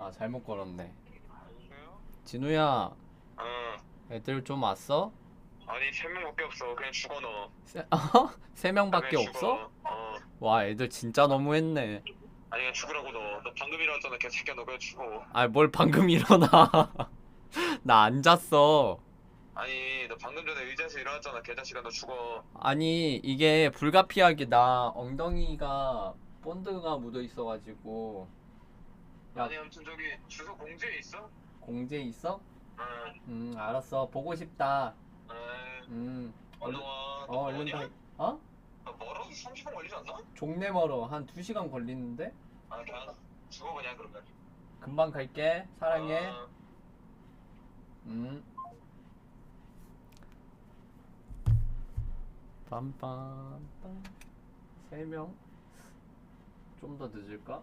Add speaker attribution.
Speaker 1: 아 잘못 걸었네. 진우야,
Speaker 2: 어.
Speaker 1: 애들 좀 왔어?
Speaker 2: 아니 세 명밖에 없어. 그냥 죽어 너.
Speaker 1: 세, 어? 세 명밖에
Speaker 2: 그냥
Speaker 1: 없어?
Speaker 2: 죽어. 어.
Speaker 1: 와, 애들 진짜 너무했네.
Speaker 2: 아니 그냥 죽으라고 너. 너 방금 일어났잖아. 개새끼야 너 그냥 죽어.
Speaker 1: 아, 뭘 방금 일어나? 나 안 잤어.
Speaker 2: 아니 너 방금 전에 의자에서 일어났잖아. 개자식아 너 죽어.
Speaker 1: 아니, 이게 불가피하게 나 엉덩이가 본드가 묻어 있어가지고. 야.
Speaker 2: 아니 아무튼 저기 주소 공지에 있어?
Speaker 1: 공제 있어?
Speaker 2: 응.
Speaker 1: 음, 알았어. 보고 싶다.
Speaker 2: 응.
Speaker 1: 음,
Speaker 2: 얼른 와.
Speaker 1: 어, 얼른? 가. 어?
Speaker 2: 너 멀어? 30분 걸리지 않나?
Speaker 1: 종래 멀어. 한 2시간 걸리는데?
Speaker 2: 아 그냥 죽어 그냥 그러면.
Speaker 1: 금방 갈게. 사랑해.
Speaker 2: 어.
Speaker 1: 음. 빰빰빰. 세 명? 좀 더 늦을까?